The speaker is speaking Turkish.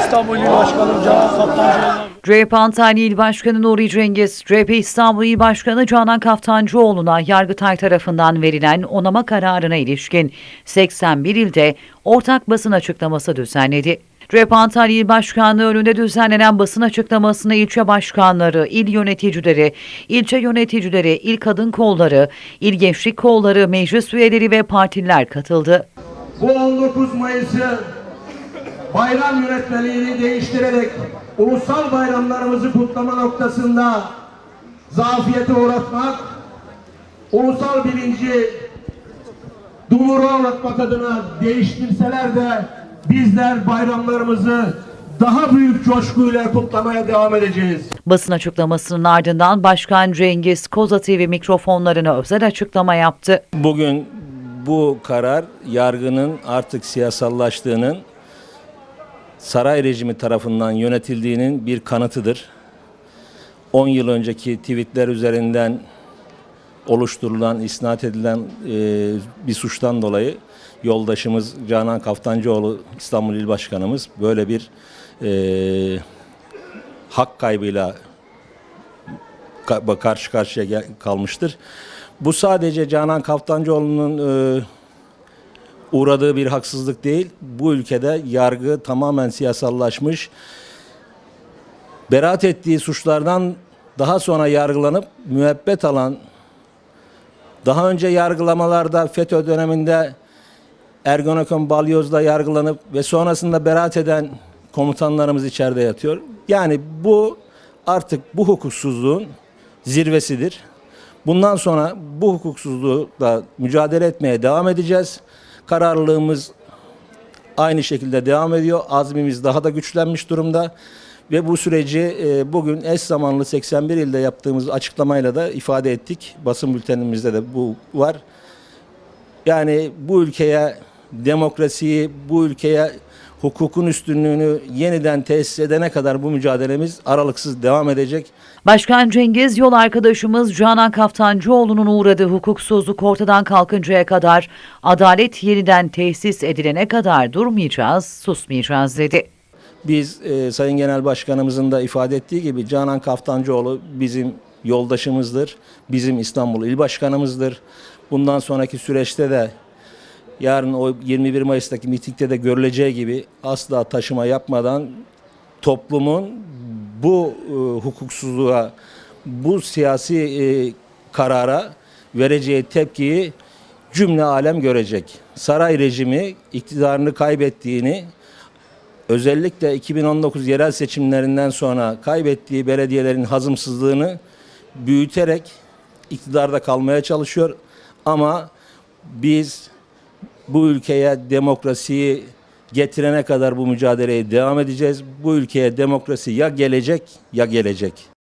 İstanbul İl Başkanı Canan Kaptancıoğlu'na CHP Antalya İl Başkanı Nuri Cengiz, CHP İstanbul İl Başkanı Canan Kaftancıoğlu'na Yargıtay tarafından verilen onama kararına ilişkin 81 ilde ortak basın açıklaması düzenledi. CHP Antalya İl Başkanlığı önünde düzenlenen basın açıklamasına ilçe başkanları, il yöneticileri, ilçe yöneticileri, il kadın kolları, il gençlik kolları, meclis üyeleri ve partililer katıldı. bu 19 Mayıs'ı bayram yönetmeliğini değiştirerek ulusal bayramlarımızı kutlama noktasında zafiyete uğratmak, ulusal bilinci dumura uğratmak adına değiştirseler de bizler bayramlarımızı daha büyük coşkuyla kutlamaya devam edeceğiz. Basın açıklamasının ardından Başkan Cengiz Koza TV mikrofonlarına özel açıklama yaptı. Bugün bu karar yargının artık siyasallaştığının saray rejimi tarafından yönetildiğinin bir kanıtıdır. 10 yıl önceki tweetler üzerinden oluşturulan, isnat edilen e, bir suçtan dolayı yoldaşımız Canan Kaftancıoğlu İstanbul İl Başkanımız böyle bir e, hak kaybıyla ka- karşı karşıya kalmıştır. Bu sadece Canan Kaftancıoğlu'nun e, uğradığı bir haksızlık değil. Bu ülkede yargı tamamen siyasallaşmış. Beraat ettiği suçlardan daha sonra yargılanıp müebbet alan, daha önce yargılamalarda FETÖ döneminde Ergonokon Balyoz'da yargılanıp ve sonrasında beraat eden komutanlarımız içeride yatıyor. Yani bu artık bu hukuksuzluğun zirvesidir. Bundan sonra bu hukuksuzlukla mücadele etmeye devam edeceğiz. Kararlılığımız aynı şekilde devam ediyor. Azmimiz daha da güçlenmiş durumda. Ve bu süreci e, bugün eş zamanlı 81 ilde yaptığımız açıklamayla da ifade ettik. Basın bültenimizde de bu var. Yani bu ülkeye demokrasiyi, bu ülkeye hukukun üstünlüğünü yeniden tesis edene kadar bu mücadelemiz aralıksız devam edecek. Başkan Cengiz yol arkadaşımız Canan Kaftancıoğlu'nun uğradığı hukuksuzluk ortadan kalkıncaya kadar, adalet yeniden tesis edilene kadar durmayacağız, susmayacağız dedi. Biz e, Sayın Genel Başkanımızın da ifade ettiği gibi Canan Kaftancıoğlu bizim yoldaşımızdır. Bizim İstanbul İl Başkanımızdır. Bundan sonraki süreçte de yarın o 21 Mayıs'taki mitingde de görüleceği gibi asla taşıma yapmadan toplumun bu e, hukuksuzluğa, bu siyasi e, karara vereceği tepkiyi cümle alem görecek. Saray rejimi iktidarını kaybettiğini özellikle 2019 yerel seçimlerinden sonra kaybettiği belediyelerin hazımsızlığını büyüterek iktidarda kalmaya çalışıyor. Ama biz bu ülkeye demokrasiyi getirene kadar bu mücadeleye devam edeceğiz. Bu ülkeye demokrasi ya gelecek ya gelecek.